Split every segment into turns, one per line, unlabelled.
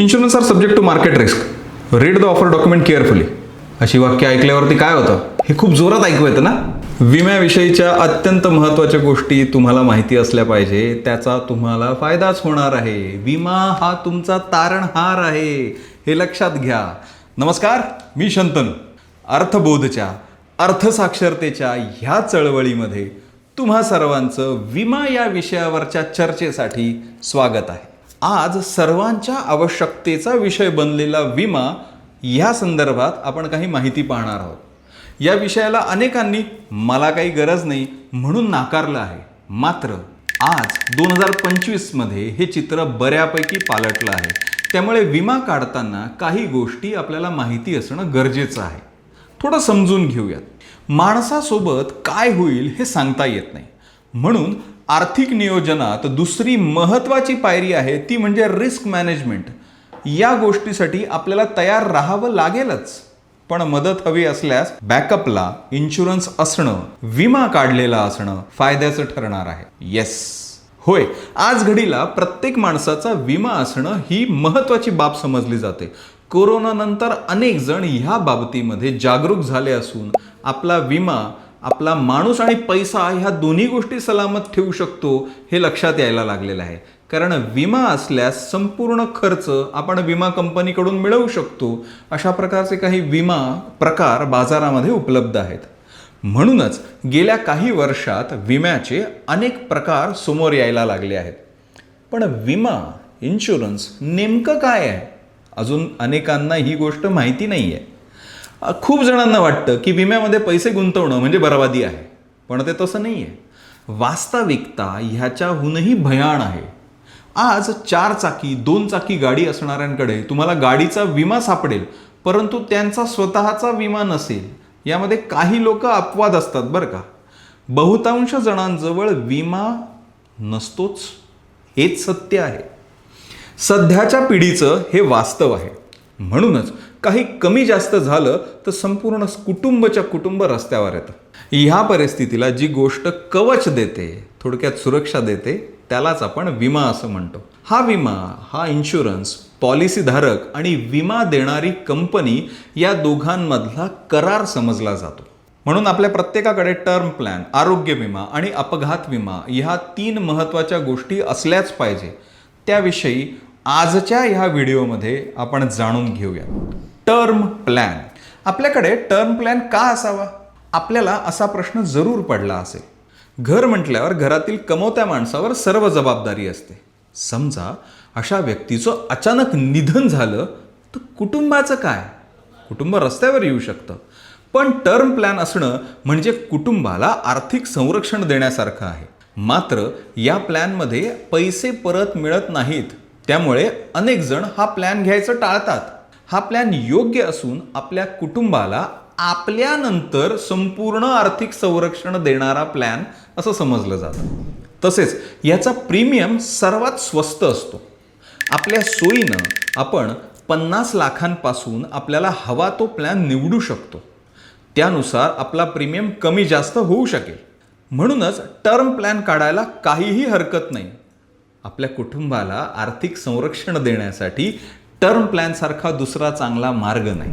Insurance are subject to market risk read the offer document carefully अशी वाक्य ऐकल्यावरती काय होतं? हे खूप जोरात ऐकू येतं ना? विम्याविषयीच्या अत्यंत महत्त्वाच्या गोष्टी तुम्हाला माहिती असल्या पाहिजे. त्याचा तुम्हाला फायदाच होणार आहे. विमा हा तुमचा तारणहार आहे. हे लक्षात घ्या. नमस्कार मी शंतनू. अर्थबोधच्या अर्थसाक्षरतेच्या ह्या चळवळीमध्ये तुम्हा सर्वांचं विमा या विषयावरच्या चर्चेसाठी स्वागत आहे. आज सर्वांच्या आवश्यकतेचा विषय बनलेला विमा ह्या संदर्भात आपण काही माहिती पाहणार आहोत. या विषयाला अनेकांनी मला काही गरज नाही म्हणून नाकारलं आहे. मात्र आज दोन हजार पंचवीसमध्ये हे चित्र बऱ्यापैकी पालटलं आहे. त्यामुळे विमा काढताना काही गोष्टी आपल्याला माहिती असणं गरजेचं आहे. थोडं समजून घेऊयात. माणसासोबत काय होईल हे सांगता येत नाही. म्हणून आर्थिक नियोजनात दुसरी महत्त्वाची पायरी आहे ती म्हणजे रिस्क मॅनेजमेंट या गोष्टीसाठी आपल्याला तयार राहावं लागेलच. पण मदत हवी असल्यास बॅकअपला इन्शुरन्स असणं विमा काढलेला असणं फायद्याचं ठरणार आहे. येस होय आज घडीला प्रत्येक माणसाचा विमा असणं ही महत्वाची बाब समजली जाते. कोरोनानंतर अनेक जण ह्या बाबतीमध्ये जागरूक झाले असून आपला विमा आपला माणूस आणि पैसा ह्या दोन्ही गोष्टी सलामत ठेवू शकतो हे लक्षात यायला लागलेलं आहे. कारण विमा असल्यास संपूर्ण खर्च आपण विमा कंपनीकडून मिळवू शकतो. अशा प्रकारचे काही विमा प्रकार बाजारामध्ये उपलब्ध आहेत. म्हणूनच गेल्या काही वर्षात विम्याचे अनेक प्रकार समोर यायला लागले आहेत. पण विमा इन्शुरन्स नेमकं काय आहे? अजून अनेकांना ही गोष्ट माहिती नाही आहे खूप जणांना वाटतं की विम्यामध्ये पैसे गुंतवणं म्हणजे बरबादी आहे. पण ते तसं नाही आहे वास्तविकता ह्याच्याहूनही भयाण आहे. आज चार चाकी दोन चाकी गाडी असणाऱ्यांकडे तुम्हाला गाडीचा विमा सापडेल परंतु त्यांचा स्वतःचा विमा नसेल. यामध्ये काही लोक अपवाद असतात बरं का. बहुतांश जणांजवळ विमा नसतोच. हेच सत्य आहे. सध्याच्या पिढीचं हे वास्तव आहे. म्हणूनच काही कमी जास्त झालं तर संपूर्ण कुटुंबच्या कुटुंब रस्त्यावर येतं. ह्या परिस्थितीला जी गोष्ट कवच देते थोडक्यात सुरक्षा देते त्यालाच आपण विमा असं म्हणतो. हा विमा हा इन्शुरन्स पॉलिसीधारक आणि विमा देणारी कंपनी या दोघांमधला करार समजला जातो. म्हणून आपल्या प्रत्येकाकडे टर्म प्लॅन आरोग्य विमा आणि अपघात विमा ह्या तीन महत्त्वाच्या गोष्टी असल्याच पाहिजे. त्याविषयी आजच्या ह्या व्हिडिओमध्ये आपण जाणून घेऊया टर्म प्लॅन. आपल्याकडे टर्म प्लॅन का असावा? आपल्याला असा प्रश्न जरूर पडला असेल. घर म्हटल्यावर घरातील कमवत्या माणसावर सर्व जबाबदारी असते. समजा अशा व्यक्तीचं अचानक निधन झालं तर कुटुंबाचं काय? कुटुंब रस्त्यावर येऊ शकतं. पण टर्म प्लॅन असणं म्हणजे कुटुंबाला आर्थिक संरक्षण देण्यासारखं आहे. मात्र या प्लॅनमध्ये पैसे परत मिळत नाहीत. त्यामुळे अनेक जण हा प्लॅन घ्यायचं टाळतात. हा प्लॅन योग्य असून आपल्या कुटुंबाला आपल्यानंतर संपूर्ण आर्थिक संरक्षण देणारा प्लॅन असं समजलं जातं. तसेच याचा प्रीमियम सर्वात स्वस्त असतो. आपल्या सोयीनं आपण पन्नास लाखांपासून आपल्याला हवा तो प्लॅन निवडू शकतो. त्यानुसार आपला प्रीमियम कमी जास्त होऊ शकेल. म्हणूनच टर्म प्लॅन काढायला काहीही हरकत नाही. आपल्या कुटुंबाला आर्थिक संरक्षण देण्यासाठी टर्म प्लॅनसारखा दुसरा चांगला मार्ग नाही.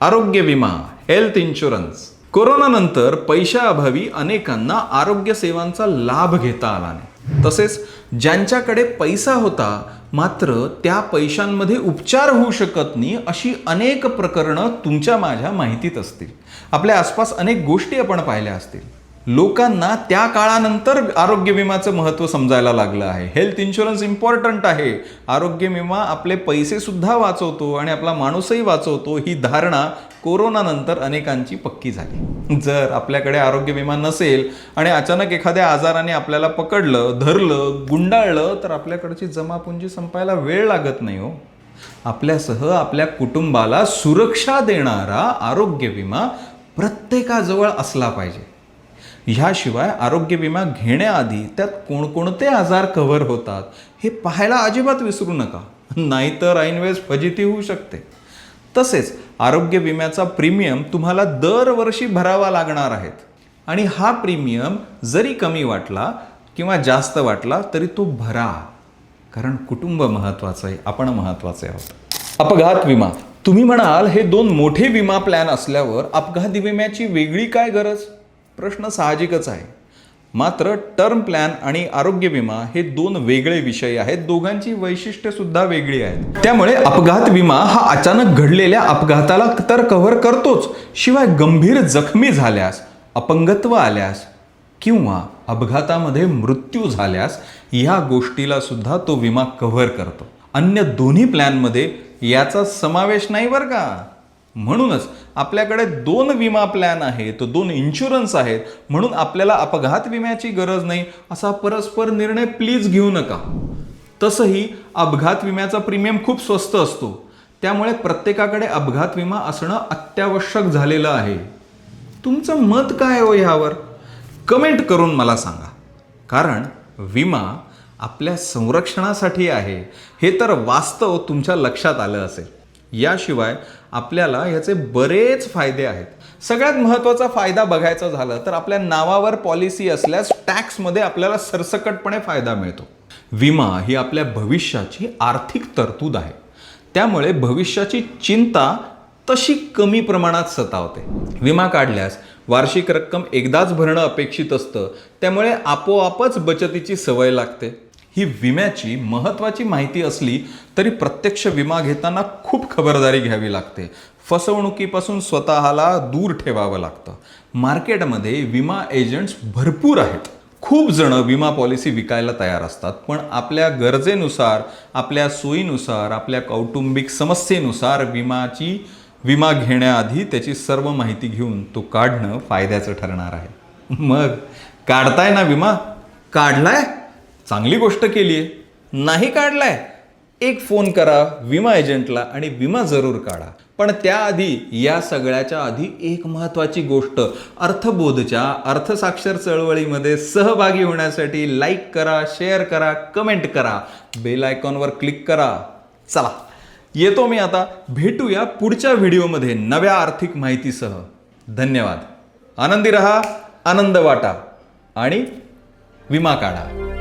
आरोग्य विमा हेल्थ इन्शुरन्स. कोरोनानंतर पैशाअभावी अनेकांना आरोग्य सेवांचा लाभ घेता आला नाही. तसेच ज्यांच्याकडे पैसा होता मात्र त्या पैशांमध्ये उपचार होऊ शकत नाही अशी अनेक प्रकरणं तुमच्या माझ्या माहितीत असतील. आपल्या आसपास अनेक गोष्टी आपण पाहिल्या असतील. लोकांना त्या काळानंतर आरोग्य विम्याचं महत्त्व समजायला लागलं आहे. हेल्थ इन्शुरन्स इम्पॉर्टंट आहे. आरोग्य विमा आपले पैसे सुद्धा वाचवतो आणि आपला माणूसही वाचवतो ही धारणा कोरोनानंतर अनेकांची पक्की झाली. जर आपल्याकडे आरोग्य विमा नसेल आणि अचानक एखाद्या आजाराने आपल्याला पकडलं धरलं गुंडाळलं तर आपल्याकडची जमापुंजी संपायला वेळ लागत नाही हो. आपल्यासह आपल्या कुटुंबाला सुरक्षा देणारा आरोग्य विमा प्रत्येकाजवळ असला पाहिजे. ह्याशिवाय आरोग्य विमा घेण्याआधी त्यात कोणकोणते आजार कव्हर होतात हे पाहायला अजिबात विसरू नका. नाहीतर ऐनवेळेस फजिती होऊ शकते. तसेच आरोग्य विम्याचा प्रीमियम तुम्हाला दरवर्षी भरावा लागणार आहेत आणि हा प्रीमियम जरी कमी वाटला किंवा जास्त वाटला तरी तो भरा. कारण कुटुंब महत्वाचं आहे आपण महत्त्वाचे आहोत. अपघात विमा. तुम्ही म्हणाल हे दोन मोठे विमा प्लॅन असल्यावर अपघात विम्याची वेगळी काय गरज? प्रश्न साहजिकच आहे. मात्र टर्म प्लॅन आणि आरोग्य विमा हे दोन वेगळे विषय आहेत. दोघांची वैशिष्ट्य सुद्धा वेगळी आहेत. त्यामुळे अपघात विमा हा अचानक घडलेल्या अपघाताला तर कव्हर करतोच शिवाय गंभीर जखमी झाल्यास अपंगत्व आल्यास किंवा अपघातामध्ये मृत्यू झाल्यास या गोष्टीला सुद्धा तो विमा कव्हर करतो. अन्य दोन्ही प्लॅनमध्ये याचा समावेश नाही बरं का? म्हणूनच आपल्याकडे दोन विमा प्लॅन आहेत दोन इन्शुरन्स आहेत म्हणून आपल्याला अपघात विम्याची गरज नाही असा परस्पर निर्णय प्लीज घेऊ नका. तसंही अपघात विम्याचा प्रीमियम खूप स्वस्त असतो. त्यामुळे प्रत्येकाकडे अपघात विमा असणं अत्यावश्यक झालेलं आहे. तुमचं मत काय हो ह्यावर? कमेंट करून मला सांगा. कारण विमा आपल्या संरक्षणासाठी आहे. हे तर वास्तव तुमच्या लक्षात आलं असेल. याशिवाय आपल्याला ह्याचे बरेच फायदे आहेत. सगळ्यात महत्त्वाचा फायदा बघायचा झाला तर आपल्या नावावर पॉलिसी असल्यास टॅक्समध्ये आपल्याला सरसकटपणे फायदा मिळतो. विमा ही आपल्या भविष्याची आर्थिक तरतूद आहे. त्यामुळे भविष्याची चिंता तशी कमी प्रमाणात सतावते. विमा काढल्यास वार्षिक रक्कम एकदाच भरणं अपेक्षित असतं. त्यामुळे आपोआपच बचतीची सवय लागते. ही विम्याची महत्त्वाची माहिती असली तरी प्रत्यक्ष विमा घेताना खूप खबरदारी घ्यावी लागते. फसवणुकीपासून स्वतःला दूर ठेवावं लागतं. मार्केटमध्ये विमा एजंट्स भरपूर आहेत. खूप जण विमा पॉलिसी विकायला तयार असतात. पण आपल्या गरजेनुसार आपल्या सोयीनुसार आपल्या कौटुंबिक समस्येनुसार विमाची विमा घेण्याआधी त्याची सर्व माहिती घेऊन तो काढणं फायद्याचं ठरणार आहे. मग काढताय ना विमा? काढलाय? चांगली गोष्ट केली आहे नाही काढलाय एक फोन करा विमा एजंटला आणि विमा जरूर काढा. पण त्याआधी या सगळ्याच्या आधी एक महत्त्वाची गोष्ट अर्थबोधच्या अर्थसाक्षर चळवळीमध्ये सहभागी होण्यासाठी लाईक करा शेअर करा कमेंट करा. बेल आयकॉनवर क्लिक करा. चला येतो मी आता. भेटूया पुढच्या व्हिडिओमध्ये नव्या आर्थिक माहितीसह. धन्यवाद. आनंदी रहा आनंद वाटा आणि विमा काढा.